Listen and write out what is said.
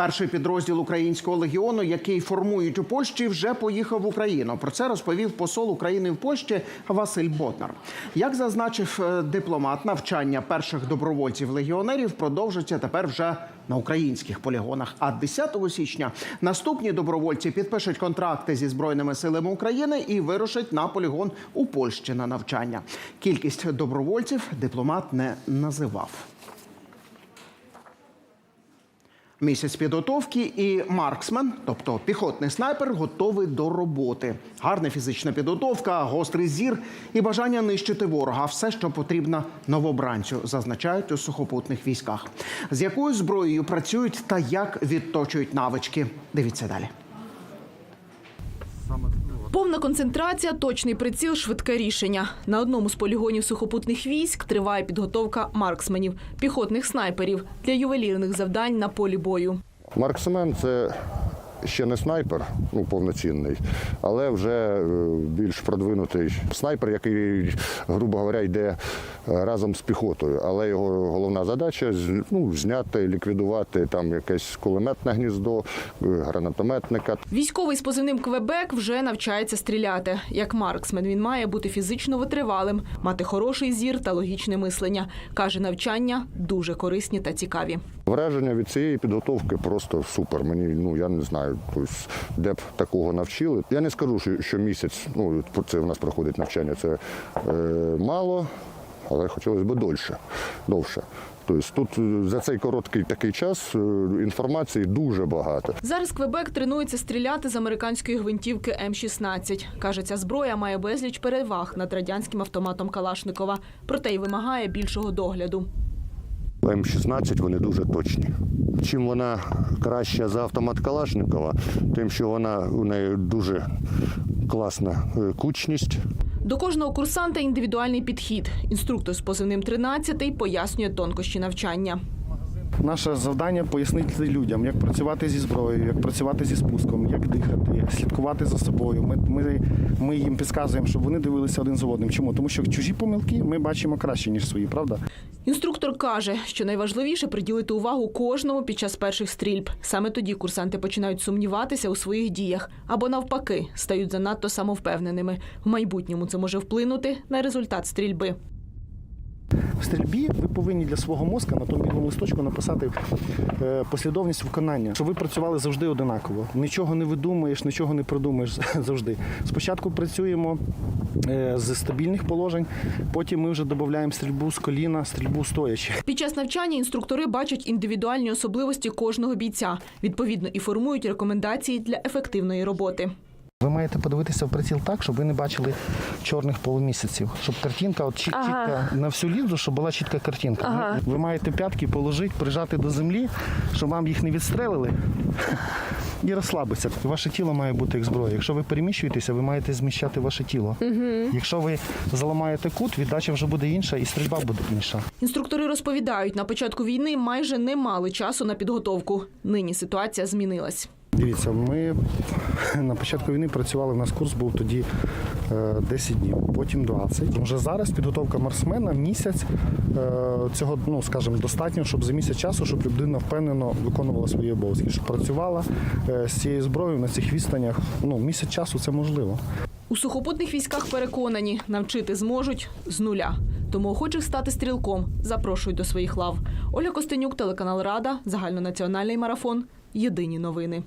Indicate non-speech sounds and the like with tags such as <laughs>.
Перший підрозділ українського легіону, який формують у Польщі, вже поїхав в Україну. Про це розповів посол України в Польщі Василь Ботнар. Як зазначив е, дипломат, навчання перших добровольців легіонерів продовжиться тепер вже на українських полігонах. А 10 січня наступні добровольці підпишуть контракти зі збройними силами України і вирушать на полігон у Польщі на навчання. Кількість добровольців дипломат не називав. Місяць підготовки і марксмен, тобто піхотний снайпер, готовий до роботи. Гарна фізична підготовка, гострий зір і бажання нищити ворога. Все, що потрібно новобранцю, зазначають у сухопутних військах. З якою зброєю працюють та як відточують навички. Дивіться далі. Повна концентрація, точний приціл, швидке рішення. На одному з полігонів сухопутних військ триває підготовка марксменів, піхотних снайперів для ювелірних завдань на полі бою. Марксмен це ще не снайпер, ну повноцінний, але вже е, більш продвинутий снайпер, який, грубо говоря, йде е, разом з піхотою. Але його головна задача ну, зняти, ліквідувати там якесь кулеметне гніздо, е, гранатометника. Військовий з позивним Квебек вже навчається стріляти. Як марксмен він має бути фізично витривалим, мати хороший зір та логічне мислення. Каже, навчання дуже корисні та цікаві. Враження від цієї підготовки просто супер. Мені ну я не знаю, тобто, де б такого навчили. Я не скажу, що, що місяць, ну це в нас проходить навчання. Це е, мало, але хотілося б дольше, довше. Тобто тут е, за цей короткий такий час е, інформації дуже багато. Зараз Квебек тренується стріляти з американської гвинтівки М-16. Каже, ця зброя має безліч переваг над радянським автоматом Калашникова, проте й вимагає більшого догляду. М16 вони дуже точні. Чим вона краща за автомат Калашникова, тим, що вона у неї дуже класна е, кучність. До кожного курсанта індивідуальний підхід. Інструктор з позивним 13 пояснює тонкощі навчання. Наше завдання пояснити людям, як працювати зі зброєю, як працювати зі спуском, як дихати, як слідкувати за собою. Ми, ми, ми їм підказуємо, щоб вони дивилися один за одним. Чому? Тому що чужі помилки ми бачимо краще, ніж свої, правда? Інструктор каже, що найважливіше приділити увагу кожному під час перших стрільб. Саме тоді курсанти починають сумніватися у своїх діях або навпаки стають занадто самовпевненими. В майбутньому це може вплинути на результат стрільби. Стрільбі ви повинні для свого мозка на тому білому листочку написати е, послідовність виконання, щоб ви працювали завжди одинаково. Нічого не видумуєш, нічого не придумаєш <laughs> завжди. Спочатку працюємо е, з стабільних положень, потім ми вже додаємо стрільбу з коліна, стрільбу стоячи. Під час навчання інструктори бачать індивідуальні особливості кожного бійця, відповідно і формують рекомендації для ефективної роботи. Ви маєте подивитися в приціл так, щоб ви не бачили чорних полумісяців, щоб картинка от чіт- чітка на всю лінзу, щоб була чітка картинка. Ви маєте п'ятки положити, прижати до землі, щоб вам їх не відстрелили. <laughs> І розслабитися. Ваше тіло має бути як зброя. Якщо ви переміщуєтеся, ви маєте зміщати ваше тіло. Якщо ви заламаєте кут, віддача вже буде інша і стрільба буде інша. Інструктори розповідають, на початку війни майже не мали часу на підготовку. Нині ситуація змінилась. Дивіться, ми на початку війни працювали. У нас курс був тоді е, 10 днів, потім 20. Вже зараз підготовка марсмена місяць. е, Цього ну скажімо, достатньо, щоб за місяць часу, щоб людина впевнено виконувала свої обов'язки, щоб працювала е, з цією зброєю на цих відстанях. Ну місяць часу це можливо. У сухопутних військах переконані, навчити зможуть з нуля. Тому охочих стати стрілком запрошують до своїх лав. Оля Костенюк, телеканал Рада, загальнонаціональний марафон. Єдині новини.